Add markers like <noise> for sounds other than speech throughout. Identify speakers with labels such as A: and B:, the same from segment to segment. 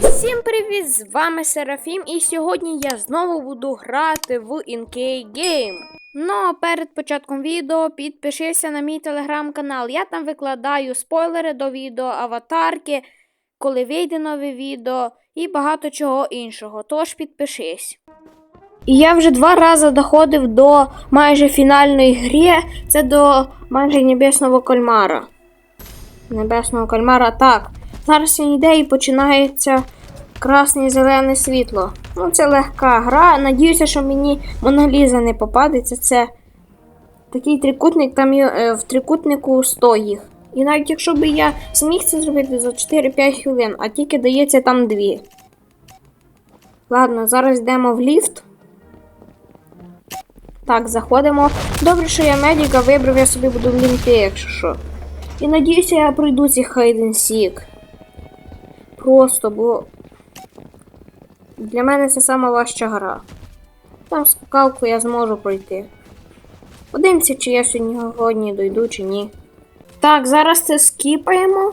A: Всім привіт! З вами Серафім, і сьогодні я знову буду грати в InK Game. Ну а перед початком відео підпишися на мій телеграм-канал. Я там викладаю спойлери до відео, аватарки, коли вийде нове відео і багато чого іншого. Тож підпишись. І я вже два рази доходив до майже фінальної гри. Це до майже небесного кальмара. Небесного кальмара так. Зараз він йде і починається красне зелене світло. Ну, це легка гра. Надіюся, що мені Моналіза не попадеться. Це такий трикутник, там е, в трикутнику 100 їх. І навіть якщо б я зміг це зробити за 4-5 хвилин, а тільки дається там 2. Ладно, зараз йдемо в ліфт. Так, заходимо. Добре, що я медіка вибрав, я собі буду в лінти, якщо що. І надіюся, я пройду цей хайден сік. Просто, бо для мене це сама важча гра. Там скакалку я зможу пройти. Подивимося, чи я сьогодні дойду, чи ні. Так, зараз це скіпаємо.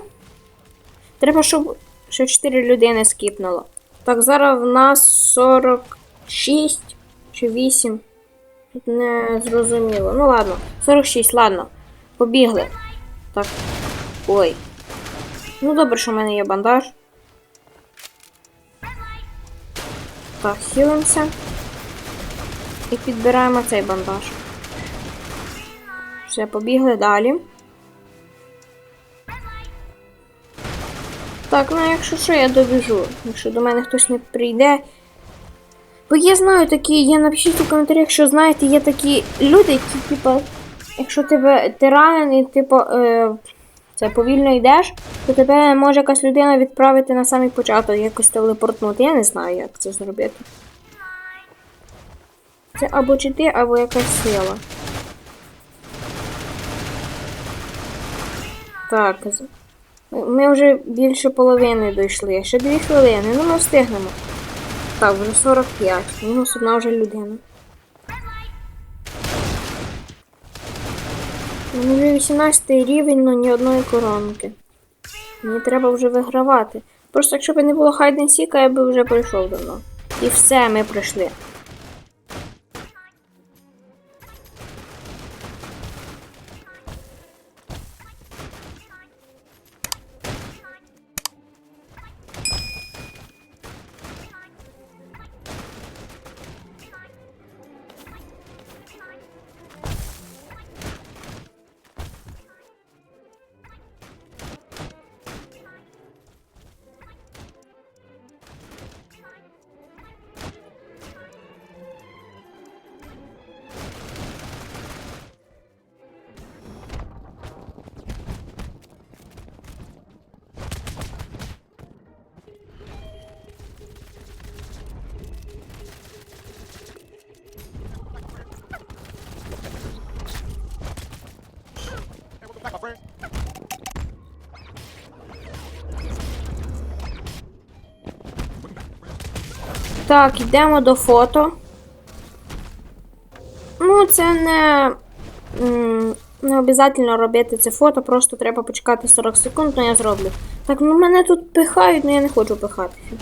A: Треба, щоб ще 4 людини скіпнуло. Так, зараз в нас 46 чи 8. Тут не зрозуміло. Ну ладно, 46, ладно. Побігли. Так. Ой. Ну добре, що в мене є бандаж. Так, хілимося. І підбираємо цей бандаж. Все, побігли далі. Так, ну якщо що, я добіжу. Якщо до мене хтось не прийде. Бо я знаю такі, я напишіть у коментарях, що знаєте, є такі люди, які, типу, якщо тебе ти ранений, типу, е, це повільно йдеш, то тебе може якась людина відправити на самий початок, якось телепортнути. Я не знаю, як це зробити. Це або чи ти, або якась сила. Так. Ми вже більше половини дійшли. Ще дві хвилини, ну ми встигнемо. Так, вже 45. Мінус одна вже людина. У мене вже 18 рівень, ну ні одної коронки. Мені треба вже вигравати. Просто якщо б не було Хайден Сіка, я би вже пройшов давно. І все, ми пройшли. Так, йдемо до фото. Ну, це не. Не обов'язково робити це фото, просто треба почекати 40 секунд, ну я зроблю. Так, ну мене тут пихають, але я не хочу пихатися.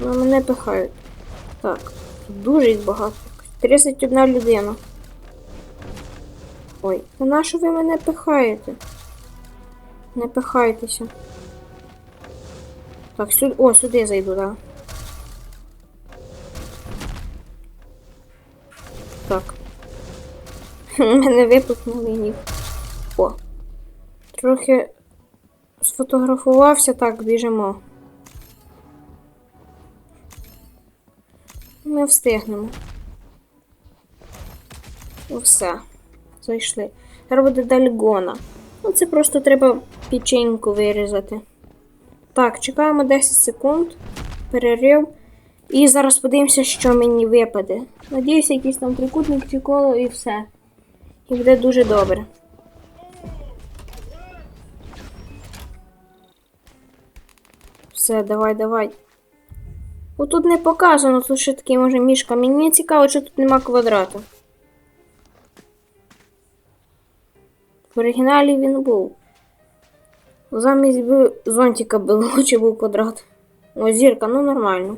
A: Ну, мене пихають. Так, тут дуже їх багато. 31 людина. Ой, а на що ви мене пихаєте? Не пихайтеся. Так, сюди. О, сюди зайду, да. Так. <laughs> Мене випихнули ніг. О. Трохи сфотографувався, так, біжимо. Ми встигнемо. Ну, Все. Зайшли. Зараз буде дальгона. Ну, це просто треба печеньку вирізати. Так, чекаємо 10 секунд. Перерив. І зараз подивимося, що мені випаде. Надіюся, якийсь там трикутник чи коло і все. І буде дуже добре. Все, давай, давай. Отут не показано, тут ще такий може мішка. Мені цікаво, що тут нема квадрата. В оригіналі він був. Замість би зонтика би <laughs> лучше був квадрат. О, зірка, ну нормально.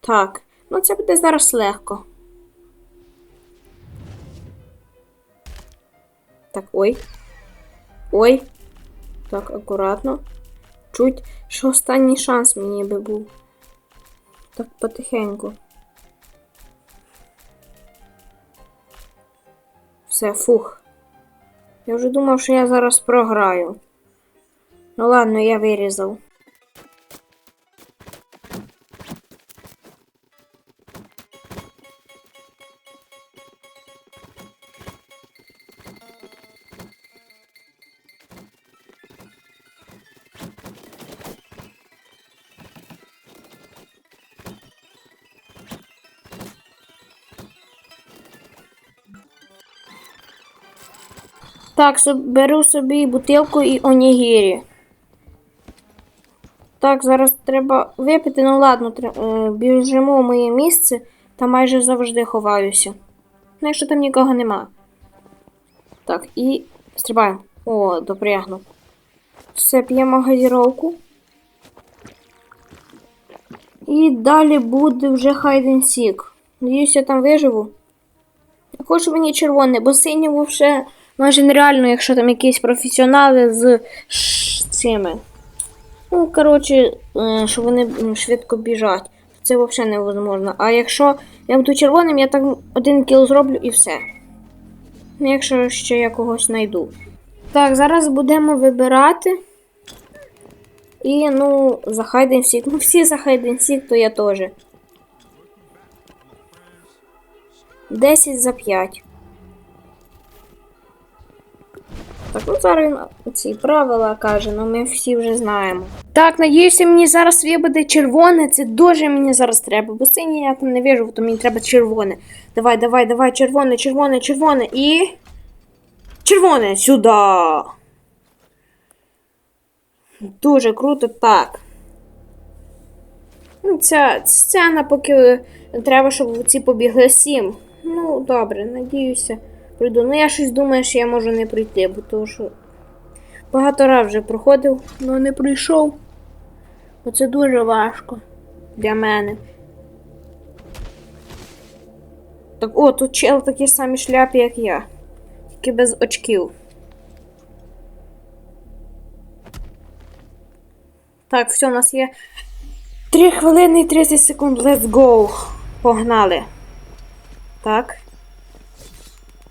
A: Так, ну це буде зараз легко. Так, ой. Ой. Так, акуратно. Чуть, що останній шанс мені би був. Так, потихеньку. Все, фух. Я вже думав, що я зараз програю. Ну ладно, я вирізав. Так, беру собі бутилку і онігірі. Так, зараз треба випити. Ну ладно, е, біжимо в моє місце та майже завжди ховаюся. Ну, якщо там нікого нема. Так, і стрибаємо. О, допрягну. Все, п'ємо газіровку. І далі буде вже хайден сік. Надіюсь, я там виживу. Також мені червоне, бо синє вовше майже нереально, якщо там якісь професіонали з цими. Ну, коротше, е, що вони швидко біжать. Це взагалі невозможно. А якщо я буду червоним, я так один кіл зроблю і все. Ну, якщо ще я когось знайду. Так, зараз будемо вибирати. І, ну, за хайден сік. Ну, всі за хайден сік, то я теж. 10 за 5. Так, ну зараз він ці правила каже, ну ми всі вже знаємо. Так, надіюся, мені зараз вибуде червоне, це дуже мені зараз треба, бо синє я там не вижу, то мені треба червоне. Давай, давай, давай, червоне, червоне, червоне і. Червоне сюди. Дуже круто, так. Ну, Ця сцена, поки треба, щоб ці побігли сім. Ну, добре, надіюся, прийду. Ну, я щось думаю, що я можу не прийти, бо то що багато раз вже проходив, але не прийшов. Оце дуже важко для мене. Так, о, тут чел в такій самій шляпі, як я. Тільки без очків. Так, все, у нас є 3 хвилини і 30 секунд. Let's go. Погнали. Так.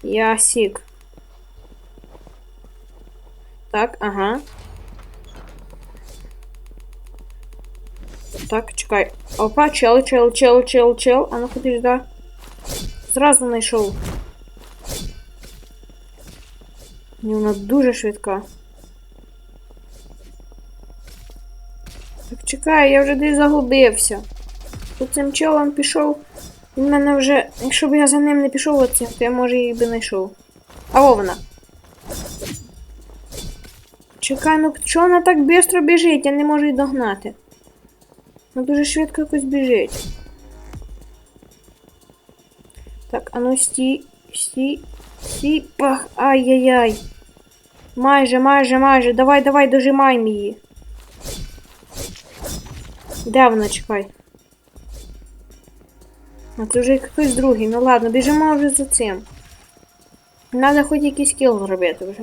A: Я сік. Так, ага. Так, чекай. Опа, чел, чел, чел, чел, чел. А ну ходи сюди. Зразу знайшов. Ні, вона дуже швидка. Так чекай, я вже десь загубився. Тут цим челом пішов. Він мене вже. Якщо б я за ним не пішов оцим, то я може її би знайшов. А о вона. Чекай, ну чого вона так швидко біжить? Я не можу її догнати. Вона дуже швидко якось біжить. Так, а ну стій, стій, стій, пах, ай-яй-яй. Майже, майже, майже. Давай, давай, дожимай її. Де вона, чекай? А це вже хтось другий. Ну ладно, біжимо вже за цим. Надо хоч якийсь кіл зробити вже.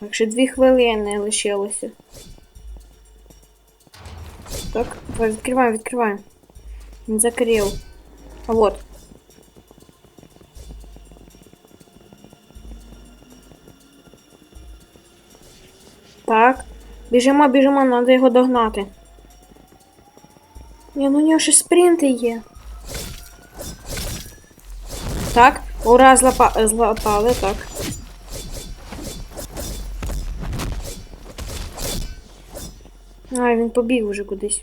A: Так, ще дві хвилини лишилося. Так, відкриваємо, відкриваємо. Він закрив. А вот. Так. Біжимо, біжимо, треба його догнати. Ні, ну у нього ще спринти є. Так, ура, злапа... злапали, так. А, він побіг уже кудись.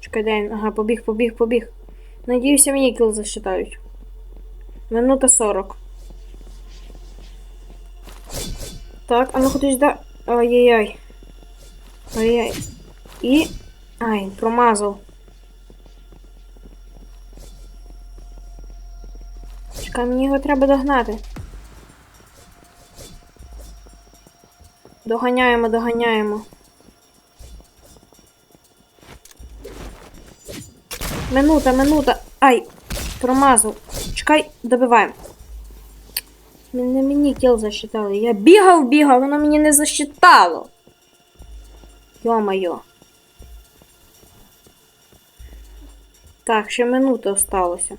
A: Чекай, він? Ага, побіг, побіг, побіг. Надіюся, мені кіл засчитають. Минута 40. Так, а ну кудись да. Ай-яй-яй. Ай-яй. І. Ай, промазав. Чекай, мені його треба догнати. Доганяємо, доганяємо. Минута, минута. Ай! Промазав. Чекай, добиваємо. Не мені кіл засчитали. Я бігав, бігав, воно мені не засчитало. Йо-моє. Так, ще минута осталося.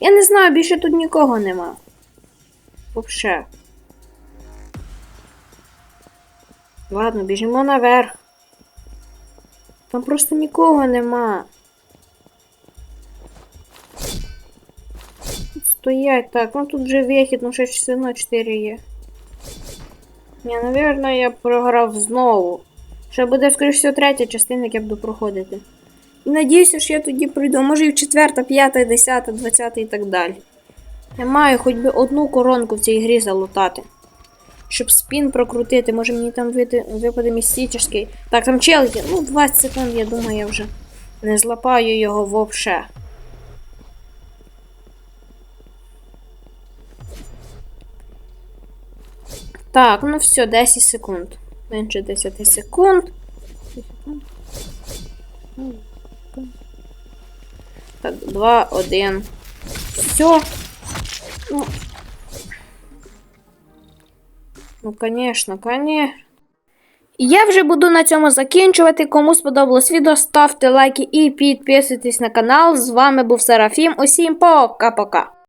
A: Я не знаю, більше тут нікого нема. Вообще. Ладно, біжимо наверх. Там просто нікого нема. Стоять так, ну тут же вихід, ну ще все одно 4 є. Ні, навірно, я програв знову. Ще буде, скоріш всього, третя частина, як я буду проходити. І надіюся, що я тоді пройду. Може і в четверта, п'ята, десята, двадцята і так далі. Я маю хоч би одну коронку в цій грі залутати. Щоб спін прокрутити, може мені там вити, випаде містичний. Так, там чел є. Ну, 20 секунд, я думаю, я вже не злапаю його вовше. Так, ну все, 10 секунд. Менше 10 секунд. 10 секунд. Так, 2, 1. Все. Ну, ну, конечно, конечно. Я вже буду на цьому закінчувати. Кому сподобалось відео, ставте лайки і підписуйтесь на канал. З вами був Серафім. Усім пока-пока.